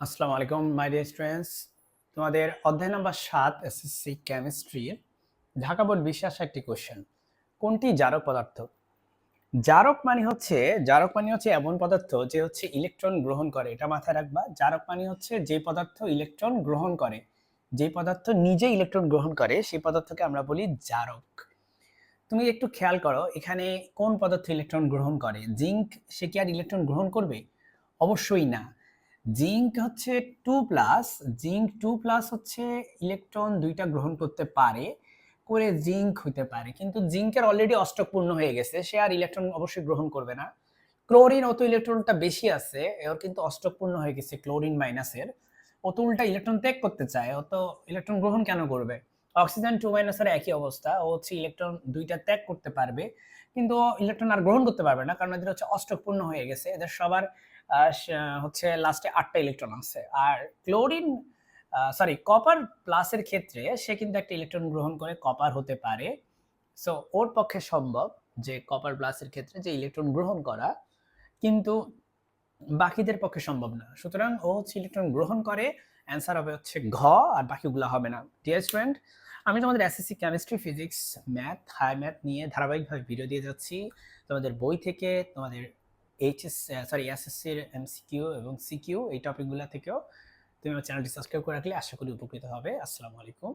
আসসালামু আলাইকুম my dear students তোমাদের অধ্যায় নাম্বার সাত এসএসসি কেমিস্ট্রির ঢাকা বোর্ড বিশ্বাস একটি কোশ্চেন কোনটি জারক পদার্থ? জারক মানে হচ্ছে, জারক মানে হচ্ছে এমন পদার্থ যে হচ্ছে ইলেকট্রন গ্রহণ করে। এটা মাথায় রাখবা, জারক মানে হচ্ছে যে পদার্থ ইলেকট্রন গ্রহণ করে। যে পদার্থ নিজে ইলেকট্রন গ্রহণ করে সেই পদার্থকে আমরা বলি জারক। তুমি একটু খেয়াল করো, এখানে কোন পদার্থ ইলেকট্রন গ্রহণ করে? জিঙ্ক, সে কি আর ইলেকট্রন গ্রহণ করবে? অবশ্যই না। জিঙ্ক হচ্ছে two plus, zinc two plus হচ্ছে ইলেকট্রন দুইটা গ্রহণ করতে পারে, করে জিঙ্ক হইতে পারে। কিন্তু জিঙ্কের অলরেডি অষ্টক পূর্ণ হয়ে গেছে, সে আর ইলেকট্রন অবশ্যই গ্রহণ করবে না। ক্লোরিন অত ইলেকট্রনটা বেশি আছে ওর কিন্তু অষ্টক পূর্ণ হয়ে গেছে ক্লোরিন মাইনাসের ও তো উল্টা ইলেকট্রন ত্যাগ করতে চায়, অত ইলেকট্রন গ্রহণ কেন করবে? অক্সিজেন টু মাইনাসের একই অবস্থা, ও হচ্ছে ইলেকট্রন দুইটা ত্যাগ করতে পারবে, কিন্তু ইলেকট্রন আর গ্রহণ করতে পারবে না, কারণ এদের হচ্ছে অষ্টক পূর্ণ হয়ে গেছে। এদের সবার হচ্ছে লাস্টে আটটা ইলেকট্রন আছে। আর ক্লোরিন সরি কপার প্লাসের ক্ষেত্রে সে কিন্তু একটা ইলেকট্রন গ্রহণ করে কপার হতে পারে। সো ওর পক্ষে সম্ভব যে কপার প্লাসের ক্ষেত্রে যে ইলেকট্রন গ্রহণ করা, কিন্তু বাকিদের পক্ষে সম্ভব না। সুতরাং ও হচ্ছে ইলেকট্রন গ্রহণ করে অ্যান্সার হবে হচ্ছে ঘ, আর বাকিগুলো হবে না। ডিয়ার স্টুডেন্ট আমি তোমাদের SSC chemistry physics math high math নিয়ে ধারাবাহিকভাবে ভিডিও দিয়ে যাচ্ছি। তোমাদের বই থেকে, তোমাদের এইচএস সরি এসএসসির এমসিকিউ এবং সিকিউ এই টপিকগুলো থেকেও তুমি আমার চ্যানেলটি সাবস্ক্রাইব করে রাখলে আশা করি উপকৃত হবে। আসসালামু আলাইকুম।